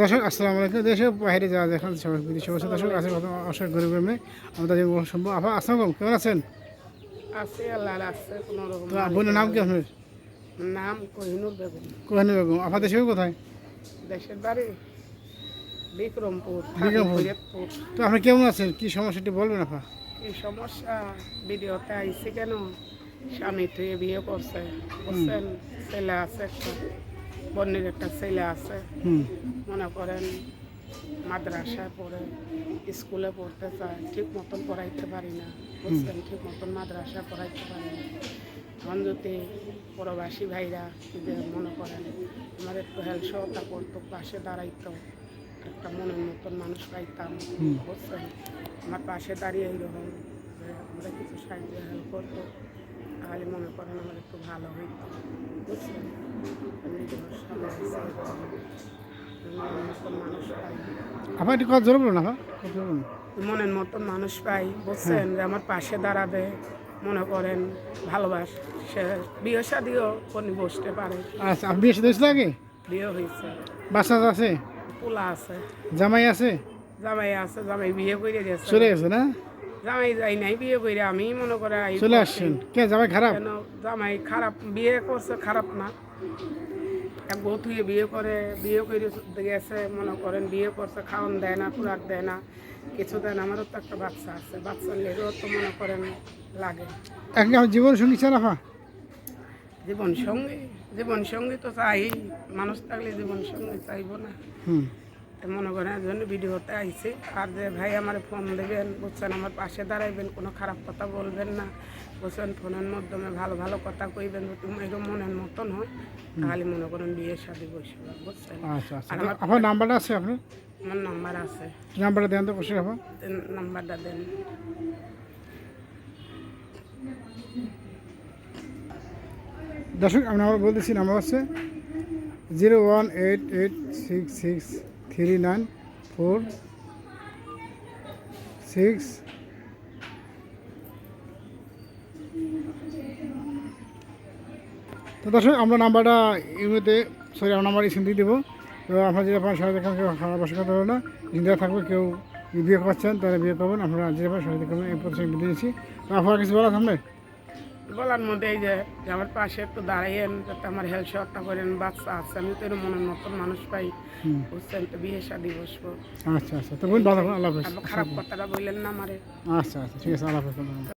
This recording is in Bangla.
দর্শক আসসালামু আলাইকুম। দেশে বাইরে যাওয়া দেখেন সবাই বিদেশে বসে দর্শক আছে কত অসহায় গরিব মেয়ে আমরা তাদের সম্ভব আপা আসসালাম কেমন আছেন? বোনের নাম কি আপনার? নাম কহিনুর বেগম। কোহানি বেগম। আপা দেশে কোথায়? দেশের বাড়ি বিক্রমপুর বিক্রমপুর। তো আপনি কেমন আছেন? কি সমস্যাটি বলবেন আপা? কি সমস্যা? ভিডিওতে আইসি কেন? স্বামী তুই বিয়ে করছে। বুঝছেন ছেলে আছে একটা। বন্যের একটা ছেলে আছে। মনে করেন মাদ্রাসায় পড়ে স্কুলে পড়তে চায় ঠিক মতন পড়াইতে পারি না। বুঝছেন? ঠিক মতন মাদ্রাসায় পড়াইতে পারি না। এখন যদি প্রবাসী ভাইরা যদি মনে করেন আমার একটু হেল্প সহতা করতো পাশে দাঁড়াইতো একটা মনের মতন মানুষ পাইতাম। বুঝছেন? আমার পাশে দাঁড়িয়ে এইরকম যে আমরা কিছু সাহায্য হেল্প করতো তাহলে মনে করেন আমার একটু ভালো হইতো বুঝছেন? এমনি মনের মতন মানুষ পাই। আপা একটু কথা জোরে বলুন আপা কথা জোরে বলুন। মনের মতন মানুষ পাই বুঝছেন? যে আমার পাশে দাঁড়াবে মনে করেন ভালোবাস। সে বিয়ে শাদিও কোনি বসতে পারে। আচ্ছা বিয়ে হয়েছিল আগে? বিয়ে হয়েছে। বাচ্চা আছে পোলা আছে। জামাই আছে? জামাই আছে জামাই বিয়ে করে গেছে। চলে গেছে না? জামাই যাই নাই বিয়ে করে আমি মনে করে চলে আসছেন। কে জামাই খারাপ? কেন জামাই খারাপ বিয়ে করছে খারাপ না। এক বউ থুয়ে বিয়ে করে বিয়ে করে গেছে মনে করেন বিয়ে করছে খাওয়ান দেয় না খুরাক দেয় না কিছু দেয় না আমারও তো একটা বাচ্চা আছে বাচ্চা লেগেও তো মনে করেন লাগে। এখন জীবন সঙ্গী জীবন সঙ্গী জীবন সঙ্গী তো চাই মানুষ থাকলে জীবন সঙ্গী চাইব না। মনে করেন জন্য ভিডিওতে আইছি। আর যে ভাই আমার ফোন দেবেন বুঝছেন আমার পাশে দাঁড়াইবেন কোনো খারাপ কথা বলবেন না। বুঝছেন ফোনের মাধ্যমে ভালো ভালো কথা কইবেন তুমি এরকম মনের মতন হয় তাহলে মনে করেন বিয়ের সাথে বসে বুঝছেন? আচ্ছা আচ্ছা। আপনার নাম্বারটা আছে আপনার? আমার নাম্বার আছে। নাম্বারটা দেন তো বসে আপা নাম্বারটা দেন। দর্শক আমি নাম্বার বলতেছি নাম্বার হচ্ছে zero one eight eight six six three nine four six তো দর্শক, আমরা নাম্বারটা ইমেতে সরি আমার নাম্বার স্ক্রিন দিয়ে দেবো। তো আপনার যদি আপনার দেখেন কেউ খারাপ হবে না। জিন্দা থাকবে, কেউ বিয়ে করছেন তাহলে বিয়ে করবেন আপনারা যে আপনার সবাই দেখবেন এই প্রতি বিয়ে দিয়েছি তো আপনার কিছু বলা সামনে? বলার মধ্যে এই যে আমার পাশে একটু দাঁড়াইয়েন, যাতে আমার হেল্প সহতা করেন, বাচ্চা আছে, আমি তো এরকম মনের মতন মানুষ পাই। বুঝছেন তো বিয়ে শাদি বসবো আচ্ছা আচ্ছা। তো বলুন আল্লাহ খারাপ কথাটা বললেন না আমারে। আচ্ছা আচ্ছা। ঠিক আছে আল্লাহ